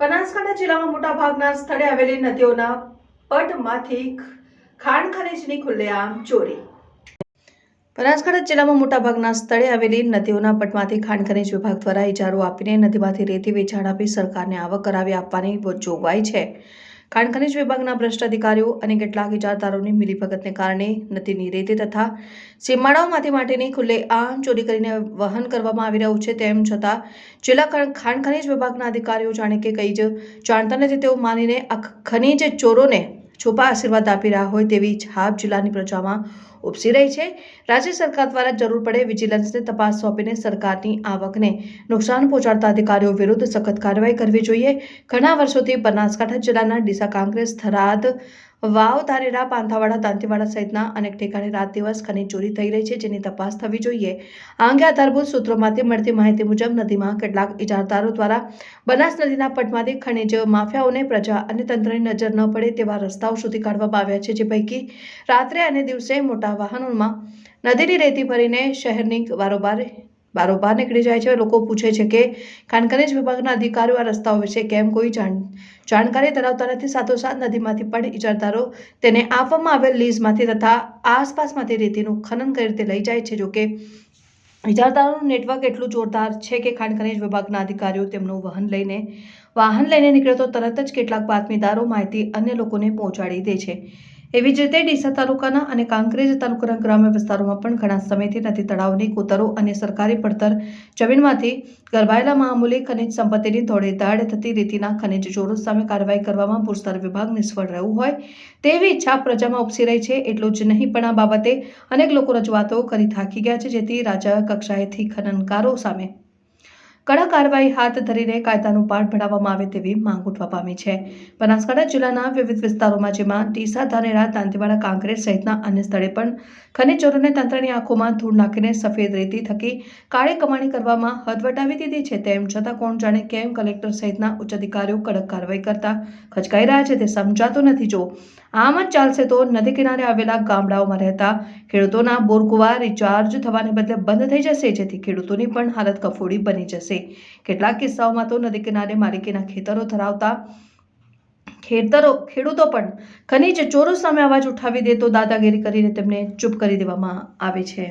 બનાસકાંઠા જિલ્લામાં મોટાભાગના સ્થળે આવેલી નદીઓના પટમાંથી ખાણ ખનીજની ખુલ્લેઆમ ચોરી. બનાસકાંઠા જિલ્લામાં મોટાભાગના સ્થળે આવેલી નદીઓના પટમાંથી ખાણ ખનીજ વિભાગ દ્વારા ઇજારો આપીને નદીમાંથી રેતી વેચાણ આપી સરકારને આવક કરાવી આપવાની જોગવાઈ છે. ખાણ ખનિજ વિભાગના ભ્રષ્ટ અધિકારીઓ અને કેટલાક ઇજારદારોની મિલીભગતને કારણે નદીની રેતી તથા સીમાડાઓમાંથી માટેની ખુલ્લે આમ ચોરી કરીને વહન કરવામાં આવી રહ્યું છે. તેમ છતાં જિલ્લા ખાણ ખનિજ વિભાગના અધિકારીઓ જાણે કે કંઈ જ જાણતા નથી. તેવું માનીને ખનીજ ચોરોને છુપા આશીર્વાદ આપી રહ્યા હોય તેવી છાપ જિલ્લાની પ્રજામાં ઉપસી રહી છે. રાજ્ય સરકાર દ્વારા જરૂર પડે વિજિલન્સને તપાસ સોંપીને સરકારની આવકને નુકસાન પહોંચાડતા અધિકારીઓ વિરુદ્ધ સખત કાર્યવાહી કરવી જોઈએ. ઘણા વર્ષોથી બનાસકાંઠા જિલ્લાના ડીસા કાંગ્રેસ, થરાદ, વાવ ધાનેરા પાંથાવાડા દાંતીવાડા સહિતના અનેક ઠેકાણે રાત દિવસ ખનીજ ચોરી થઈ રહી છે જેની તપાસ થવી જોઈએ. આ અંગે આધારભૂત સૂત્રોમાંથી મળતી માહિતી મુજબ નદીમાં કેટલાક ઇજારદારો દ્વારા બનાસ નદીના પટમાંથી ખનીજ માફિયાઓને પ્રજા અને તંત્રની નજર ન પડે તેવા રસ્તાઓ શોધી કાઢવામાં આવ્યા છે. જે પૈકી રાત્રે અને દિવસે મોટા વાહનોમાં નદીની રેતી ભરીને શહેરની બારોબાર બારોબાર નીકળી જાય છે. લોકો પૂછે છે કે, ખાણ વિભાગના અધિકારીઓ આ રસ્તાઓ વિશે કેમ કોઈ જાણ જાણકારી ધરાવતા નથી? સાથોસાથ નદીમાંથી પણ ઇજારદારો તેને આપવામાં આવેલ લીઝમાંથી તથા આસપાસમાંથી રેતીનું ખનન કરી રીતે લઈ જાય છે? જોકે ઇજારદારોનું નેટવર્ક એટલું જોરદાર છે કે ખાણ વિભાગના અધિકારીઓ તેમનું વાહન લઈને વાહન લઈને નીકળે તો તરત જ કેટલાક બાતમીદારો માહિતી અન્ય લોકોને પહોંચાડી દે છે. એવી જ રીતે ડીસા તાલુકાના અને કાંકરેજ તાલુકાના ગ્રામ્ય વિસ્તારોમાં પણ ઘણા સમયથી નદી તળાવની કોતરો અને સરકારી પડતર જમીનમાંથી ગરબાયેલા મહામૂલી ખનિજ સંપત્તિની ધોળેધાડ થતી રીતિના ખનિજ ચોરો સામે કાર્યવાહી કરવામાં ભૂસ્તર વિભાગ નિષ્ફળ રહ્યું હોય તેવી ઈચ્છા પ્રજામાં ઉપસી રહી છે, એટલું જ નહીં, પણ આ બાબતે અનેક લોકો રજૂઆતો કરી થાકી ગયા છે, જેથી રાજા કક્ષાએથી ખનનકારો સામે કડક કાર્યવાહી હાથ ધરીને કાયદાનું પાઠ ભણાવવામાં આવે તેવી માંગ ઉઠવા પામી છે. બનાસકાંઠા જિલ્લાના વિવિધ વિસ્તારોમાં જેમાં ડીસા, ધાનેરા, દાંતીવાડા, કાંકરેજ સહિતના અન્ય સ્થળે પણ ખનિજ ચોરોને તંત્રની આંખોમાં ધૂળ નાખીને સફેદ રેતી થકી કાળી કમાણી કરવામાં હદ વટાવી દીધી છે. તેમ છતાં કોણ જાણે કેમ કલેક્ટર સહિતના ઉચ્ચ અધિકારીઓ કડક કાર્યવાહી કરતા ખચકાઈ રહ્યા છે તે સમજાતું નથી. જો આમ જ ચાલશે તો નદી કિનારે આવેલા ગામડાઓમાં રહેતા ખેડૂતોના બોરકુવા રિચાર્જ થવાને બદલે બંધ થઈ જશે, જેથી ખેડૂતોની પણ હાલત કફોડી બની જશે. કેટલાક કિસ્સાઓમાં તો નદી કિનારે માલિકીના ખેતરો ધરાવતા ખેતરો ખેડૂતો પણ ખનીજ ચોરો સામે અવાજ ઉઠાવી દે તો દાદાગીરી કરીને તેમને ચૂપ કરી દેવામાં આવે છે.